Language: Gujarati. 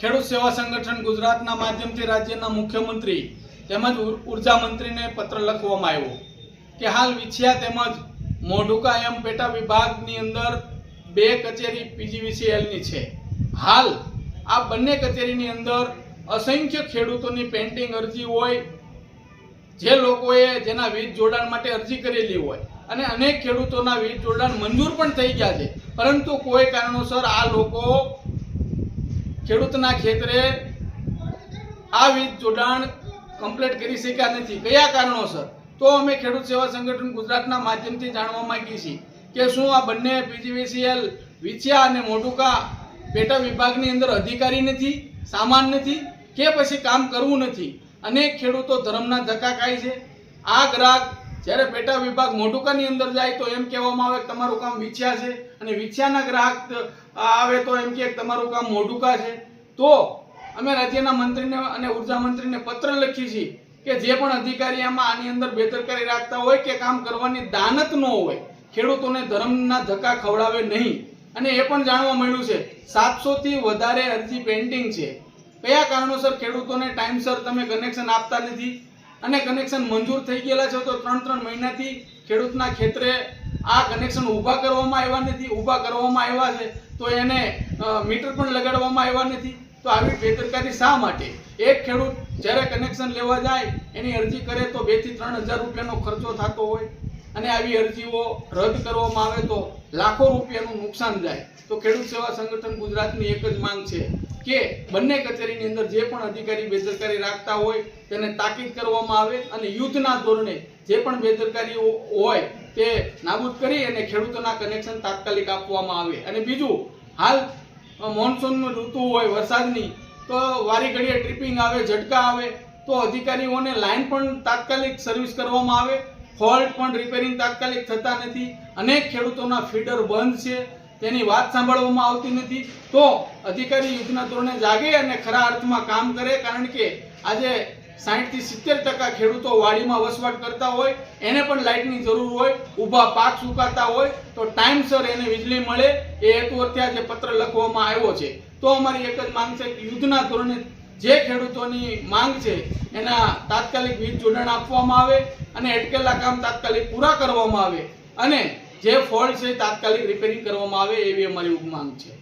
ખેડૂત સેવા સંગઠન ગુજરાતના માધ્યમથી રાજ્યના મુખ્યમંત્રી તેમજ ઊર્જા મંત્રીને પત્ર લખવામાં આવ્યો કે હાલ વિછિયા તેમજ મોઢુકા એમ પેટા વિભાગની અંદર બે કચેરી પીજીવીસીએલની છે. હાલ આ બંને કચેરીની અંદર અસંખ્ય ખેડૂતોની પેન્ટિંગ અરજી હોય, જે લોકોએ જેના વીજ જોડાણ માટે અરજી કરેલી હોય અને અનેક ખેડૂતોના વીજ જોડાણ મંજૂર પણ થઈ ગયા છે. પરંતુ કોઈ કારણોસર આ લોકો ખેડૂતના ખેતરે આ વીજ જોડાણ કમ્પ્લીટ કરી શક્યા નથી. કયા કારણોસર? તો અમે ખેડૂત સેવા સંગઠન ગુજરાતના માધ્યમથી જાણવા માંગીએ છીએ કે શું આ બંને પીજીવીસીએલ વિછિયા અને મોટુકા પેટા વિભાગની અંદર અધિકારી નથી, સામાન નથી કે પછી કામ કરવું નથી? અનેક ખેડૂતો ધર્મના ધક્કા ખાય છે. આ ગ્રાહક જ્યારે પેટા વિભાગ મોટુકાની અંદર જાય તો એમ કહેવામાં આવે કે તમારું કામ વિછ્યા છે અને વિછ્યાના ગ્રાહક આવે તો એમ કે તમારું કામ મોટુકા છે. તો અમે રાજ્યના મંત્રીને અને ઊર્જા મંત્રીને પત્ર લખીએ છીએ કે જે પણ અધિકારી આમાં આની અંદર બેદરકારી રાખતા હોય કે કામ કરવાની દાનત ન હોય, ખેડૂતોને ધર્મના ધક્કા ખવડાવે નહીં. અને એ પણ જાણવા મળ્યું છે, સાતસોથી વધારે અરજી પેન્ડિંગ છે. કયા કારણોસર ખેડૂતોને ટાઈમસર તમે કનેક્શન આપતા નથી? અને કનેક્શન મંજૂર થઈ ગયેલા છે તો ત્રણ ત્રણ મહિનાથી ખેડૂતના ખેતરે આ કનેક્શન ઊભા કરવામાં આવ્યા નથી, ઊભા કરવામાં આવ્યા છે, તો એને મીટર પણ લગાડવામાં આવ્યા નથી. તો આવી બેદરકારી શા માટે? એક ખેડૂત જ્યારે કનેક્શન લેવા જાય, એની અરજી કરે તો બેથી ત્રણ હજાર રૂપિયાનો ખર્ચો થતો હોય અને આવી અરજીઓ રદ કરવામાં આવે તો લાખો રૂપિયાનું નુકસાન જાય. તો ખેડૂત સેવા સંગઠન ગુજરાતની એક જ માંગ છે કે બંને કચેરીની અંદર જે પણ અધિકારી બેદરકારી રાખતા હોય તેને તાકીદ કરવામાં આવે અને યુદ્ધના ધોરણે જે પણ બેદરકારી હોય તે નાબૂદ કરી અને ખેડૂતોના કનેક્શન તાત્કાલિક આપવામાં આવે. અને બીજું, હાલ મોન્સૂનની ઋતુ હોય વરસાદની, તો વારી ઘડીએ ટ્રિપિંગ આવે, ઝટકા આવે, તો અધિકારીઓને લાઇન પણ તાત્કાલિક સર્વિસ કરવામાં આવે ફોલ્ટ પણ રિપેરિંગ તાત્કાલિક થતા નથી, અનેક ખેડૂતોના ફીડર બંધ છે, તેની વાત સાંભળવામાં આવતી નથી. તો અધિકારી યુદ્ધના ધોરણે જાગે અને ખરા અર્થમાં કામ કરે, કારણ કે આજે સાઠથી સિત્તેર ટકા ખેડૂતો વાડીમાં વસવાટ કરતા હોય, એને પણ લાઇટની જરૂર હોય, ઊભા પાક સુકાતા હોય, તો ટાઈમસર એને વીજળી મળે, એ હેતુ અત્યારે આજે પત્ર લખવામાં આવ્યો છે. તો અમારી એક જ માંગ છે કે યુદ્ધના ધોરણે જે ખેડૂતોની માંગ છે, એના તાત્કાલિક વીજ જોડાણ આપવામાં આવે અને અટકેલા કામ તાત્કાલિક પૂરા કરવામાં આવે અને જે ફોલ્ટ છે તાત્કાલિક રિપેરિંગ કરવામાં આવે એવી અમારી માંગ છે.